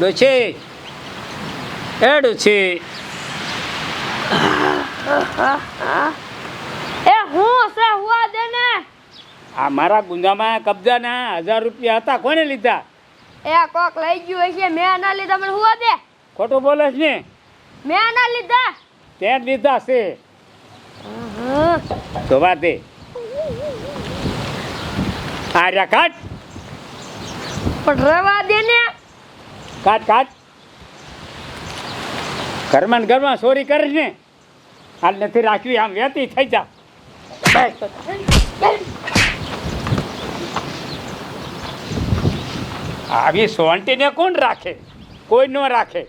ડોછી એ ડોછી એ હું છે હુઆ દે ને. આ મારા ગુંજામાં કબજાના હજાર રૂપિયા હતા. કોને લીધા? એ કોક લઈ ગયું હશે. મેં ના લીધા મને હુઆ દે. ખોટું બોલે છે ને. મેં ના લીધા. તે લીધા છે. તો વાતે આર્યા કાટ પણ રવા દે ને. કાટ કાટ. ઘરમાં ઘરમાં ચોરી કરી ને હાલ નથી રાખવી, આમ વેતી થઈ જા. આવી સોંટીને કોણ રાખે? કોઈ ન રાખે.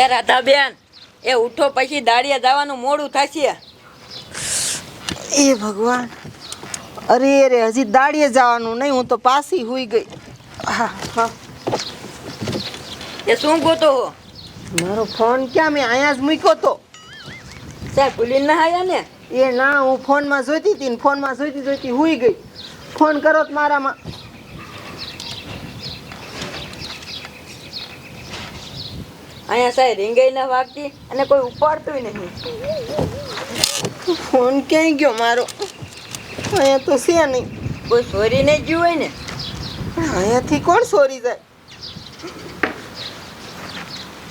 એ રાધાબેન એ ઉઠો પછી દાડિયા જવાનું મોડું થશે. એ ભગવાન અરે અરે હજી દાડીએ જવાનું નહીં હું તો પાછી હુઈ ગઈ. હા હા. એ શું ગોતો હો? મારો ફોન ક્યાં મેં અહીંયા જ મૂક્યો તો. સાહેબ ભૂલી ના આવ્યા ને? એ ના હું ફોનમાં જોઈતી હતી ને ફોનમાં જોઈતી જોઈતી હુઈ ગઈ. ફોન કરો તો મારામાં. અહીંયા સાહેબ રીંગાઈ ના વાગતી અને કોઈ ઉપાડતું નહીં. ફોન ક્યાંય ગયો મારો? અહીંયા તો છે નહીં. કોઈ સોરી નહીં ગયું હોય ને? અહીંયાથી કોણ સોરી જાય?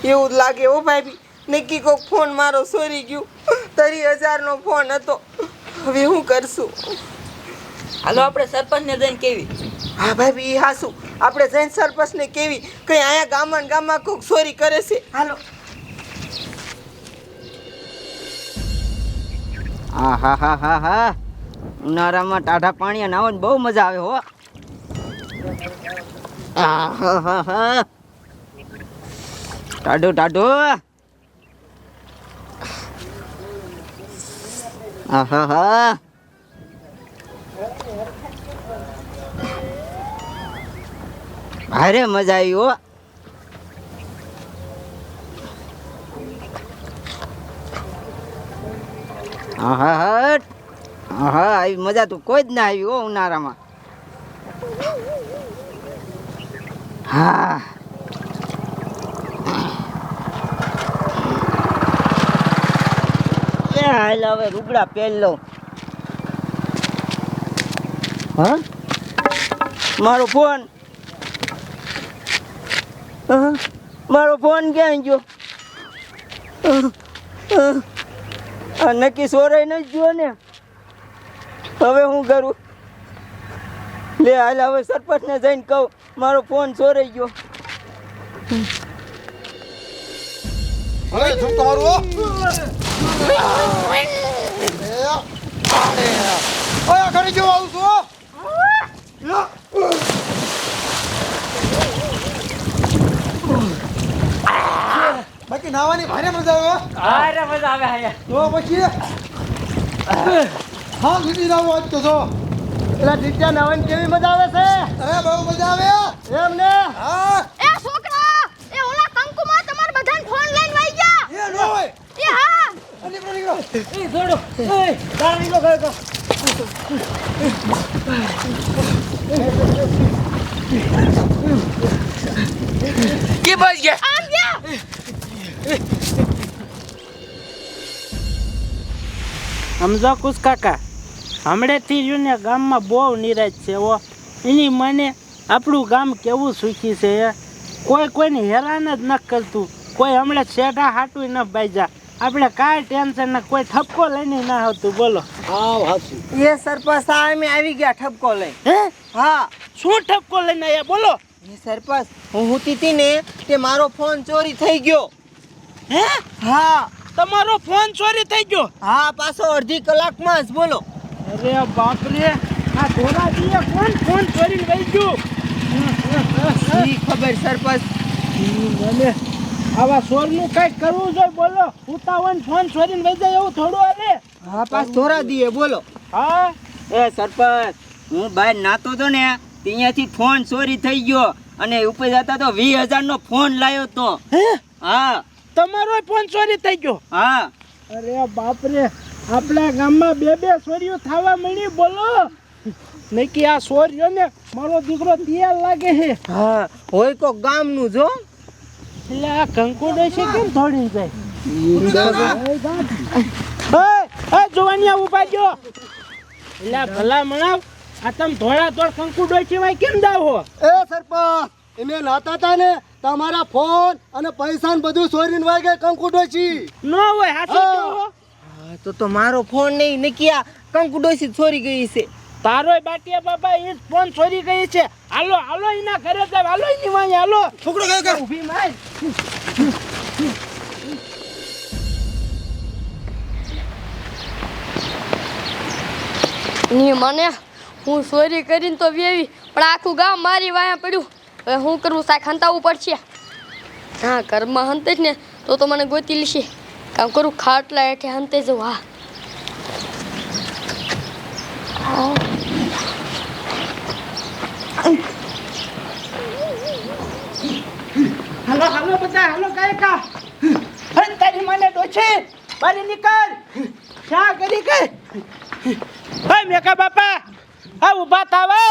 એવું જ લાગે ઓ ભાઈ નક્કી કોક ફોન મારો સોરી ગયું. તરી હજારનો ફોન હતો. હવે હું કરશું? હાલો આપણે સરપંચને જઈને કેવી? હા ભાઈ હાસુ. આપણે જૈન સરપંચને કેવી કઈ અહીંયા ગામમાં ગામમાં કોક ચોરી કરે છે? હાલો. હા હા હા હા હા. ઉનાળામાં ટાઢા પાણી નાવાની બહુ મજા આવે હો. આ હા હા હા. ટાઢું ટાઢું. આ હા હા. ભારે મજા આવી હો. હા હા હા આવી મજા તો કોઈ જ ના આવી હો ઉનાળામાં. હા. હાલ હવે રૂગડા પહેર લઉં. હા? મારો ફોન. મારો ફોન ક્યાં ગયો. આ નક્કી સોરાઈ નથી ગયો ને? હવે હું કરું? લે હાલ હવે સરપંચને જઈને કહું મારો ફોન ચોરાઈ ગયો. ઓય જો આવું છું બાકી નાવાની ભારે મજા આવે અરે મજા આવે આયા તો પછી હા લીધી નાવું આજ તો છો પેલા ટીચા નાવાની કેવી મજા આવે છે? અરે બહુ મજા આવે એમ ને હા. એ છોકરા એ ઓલા કંકુમાં તમાર બધાને ફોન લઈને વઈ ગયા. એ નો હોય. એ હા. અલી નીકળો નીકળો. એ દોડો. એ તાર નીકળો ઘરે તો કે બસ ગયા? આમ ગયા? સમજો કુશ કાકા હમણાંથી રહ્યું ને ગામમાં બહુ નિરાશ છે ઓ એની મને આપણું ગામ કેવું સુખી છે એ કોઈ કોઈને હેરાન જ ન કરતું. કોઈ હમણાં શેઠા હાટું ન બાજા આપણે કાંઈ ટેન્શન ના કોઈ ઠપકો લઈને ના આવતું. બોલો. એ સરપંચ અમે આવી ગયા ઠપકો લઈ. હે? હા. શું ઠપકો લઈને આવ્યા બોલો. એ સરપંચ હું હુતી હતી ને તે મારો ફોન ચોરી થઈ ગયો. હે? હા. તમારો ફોન ચોરી થઈ ગયો. હા પાછો અડધી કલાકમાં જ બોલો. અરે બાપરે આ ધોરાજીએ કોણ ફોન ચોરીને વહી ગયું? શી ખબર સરપંચ? મને આવા ચોરનું કંઈક કરવું જોઈએ બોલો. ઉતાવળ ફોન ચોરીને વહી જાય એવું થોડું અરે હા પાસ ધોરા દીએ બોલો. હા? એ સરપંચ હું બહાર નાતો તો ને ત્યાંથી ફોન ચોરી થઈ ગયો. અને ઉપર જતા તો વીસ હજાર નો ફોન લાવ્યો તો. હા. તમારો ફોન ચોરી થઈ ગયો. હા. અરે બાપરે આપણા ગામમાં બે બે ચોરીઓ થવા મળી બોલો. નહીં કે આ ચોરીઓ ને મારો દીકરો તૈયાર લાગે છે. હા હોય તો ગામનું જો એટલે આ કંકુડો છે કેમ થોડી જાય? જોવાની આવું ઊભા જો. એટલે ભલા મણાવ આ તમ ધોળા ધોળ કંકુડો સિવાય કેમ જાવ હો? એ સરપંચ! એમે નાતા હતા ને તમારા ફોન અને પૈસા ને બધું ચોરીને વાગે કંકુ ડોશી ન હોય હાથો હા. તો તો મારો ફોન નહીં નકિયા આ કંકુ ડોસી છોરી ગઈ છે. તારોય બાટિયા બાબા એ જ ફોન ચોરી ગઈ છે. હાલો હાલો એના ઘરે જાવ હાલો એની વાંહે હાલો. છોકરો ગયો ગયો ઊભી માર. ની મને હું ચોરી કરીને તો વેવી પણ આખું ગામ મારી વાયા પડ્યું. હવે હું કરવું શાક ઉપર પડશે. હા, ઘરમાં હંતે જ ને, તો તો મને ગોતી લેશે. કામ કરું, ખાટલા હેઠે હંતે જવું હા. હાલો હાલો બધા, હાલો કાયકા હંતાની મને ડોછે બારી નીકળ. શા કરી. કે હે મેકા બાપા, હા, ઊભા થાવે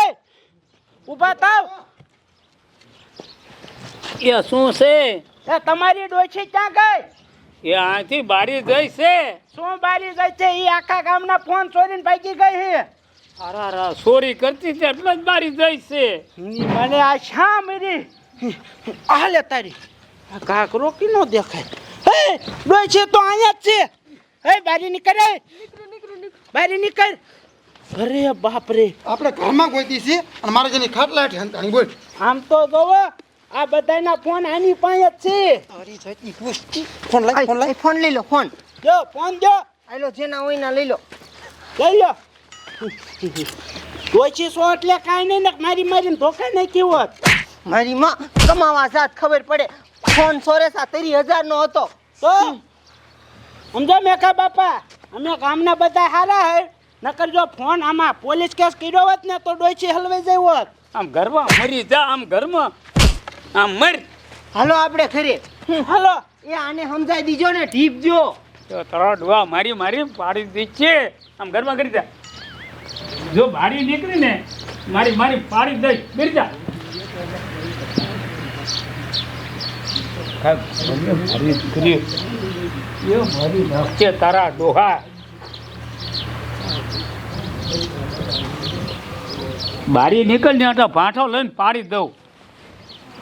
ઊભા થાવ. એ શું છે? એ તમારી ડોછી ક્યાં ગઈ? એ આથી બારી જઈ છે. શું બારી ગઈ છે? એ આખા ગામના ફોન ચોરીને ભાગી ગઈ છે. અરે રા ચોરી કરતી છે એટલે જ બારી જઈ છે. મને આ શા મરી? આ લે તારી. આ કાકરો કી નો દેખાય. હે ડોછી તો અહીંયા જ છે. હે બારી નીકળ એ. બારી નીકળ. અરે બાપ રે આપણે ઘરમાં ગોતી છે અને મારે જેની ખાટલા હેઠે બોલ. આમ તો જોવો આ બધાના ફોન આની પાસે જ છે. તારી જાતની પુષ્ટિ ફોન લાય ફોન લાય. ફોન લઈ લો ફોન. જો ફોન જો. આલો જેના હોય ના લઈ લો. લઈ લો. ઓછી સો એટલે કાંઈ નહીં ને મારી મારીને ધોકા નાખી હોત. મારી માં કમાવા જાત ખબર પડે. ફોન સોરે સા તરી હજાર નો હતો. તો? સમજો મેખા બાપા અમે ગામના બધા હારા હે. નકર જો ફોન આમાં પોલીસ કેસ કર્યો હોત ને તો ડોચી હલવાઈ જાય હોત. આમ ઘરમાં મરી જા આમ ઘરમાં. આમ મર. હાલો આપણે ખરે હાલો. એ આને સમજાઈ દીજો ને ઢીપ જો. તો તારા ડોહા મારી મારી પાડી દી છે. આમ ઘરમાં કરી જા જો ભાડી નીકળી ને મારી મારી પાડી દઈ. કરી જા. મારી મારી નાખશે તારા ડોહા. બારી નીકળ ને તો ભાંઠો લઈને પાડી દઉં.